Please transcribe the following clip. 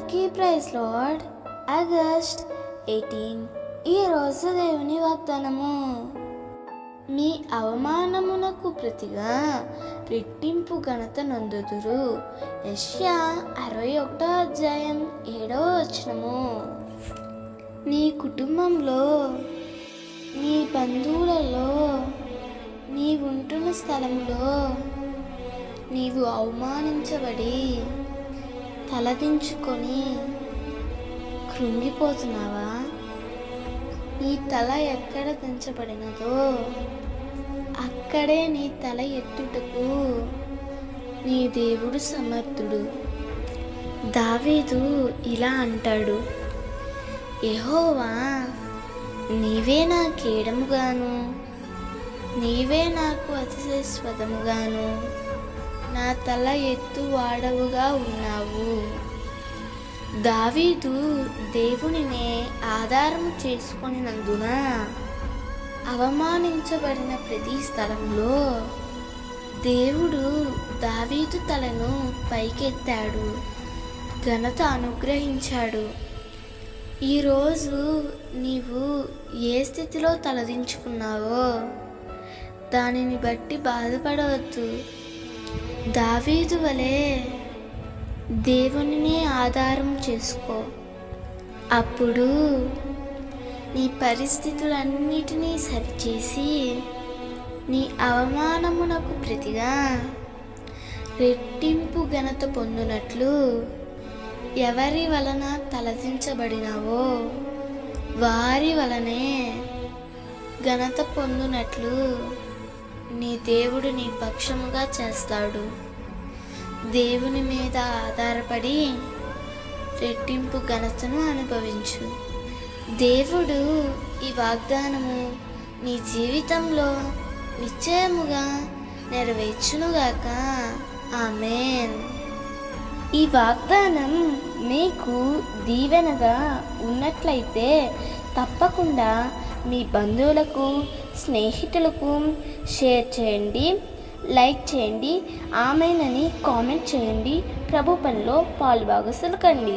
అందరికీ praise lord August eighteen ఈరోజు దేవుని వాగ్దానము. మీ అవమానమునకు ప్రతిగా రెట్టింపు ఘనత నందుదురు. యష్యా అరవై ఒకటో అధ్యాయం ఏడవ వచనము. నీ కుటుంబంలో నీ బంధువులలో నీ ఉంటున్న స్థలంలో నీవు అవమానించబడి తలదించుకొని కృంగిపోతున్నావా? నీ తల ఎక్కడ దించబడినదో అక్కడే నీ తల ఎత్తుటకు నీ దేవుడు సమర్థుడు. దావీదు ఇలా అంటాడు ఎహోవా నీవే నా కేడముగాను నీవే నాకు అతిశస్వదముగాను నా తల ఎత్తు వాడవుగా ఉన్నావు. దావీదు దేవునినే ఆధారం చేసుకున్నందున అవమానించబడిన ప్రతి స్థలంలో దేవుడు దావీదు తలను పైకెత్తాడు. ఘనత అనుగ్రహించాడు. ఈరోజు నీవు ఏ స్థితిలో తలదించుకున్నావో దానిని బట్టి బాధపడవద్దు. దావీదు వలె దేవునినే ఆధారం చేసుకో. అప్పుడు నీ పరిస్థితులన్నిటినీ సరిచేసి నీ అవమానమునకు ప్రతిగా రెట్టింపు ఘనత పొందునట్లు ఎవరి వలన తలదించబడినావో వారి వలనే ఘనత పొందునట్లు నీ దేవుడు నీ పక్షముగా చేస్తాడు. దేవుని మీద ఆధారపడి రెట్టింపు ఘనతను అనుభవించు. దేవుడు ఈ వాగ్దానము నీ జీవితంలో నిశ్చయముగా నెరవేర్చునుగాక. ఆమెన్. ఈ వాగ్దానం మీకు దీవెనగా ఉన్నట్లయితే తప్పకుండా మీ బంధువులకు స్నేహితులకు షేర్ చేయండి లైక్ చేయండి ఆమెనని కామెంట్ చేయండి ప్రభు పనిలో పాలుభాగస్తులు కండి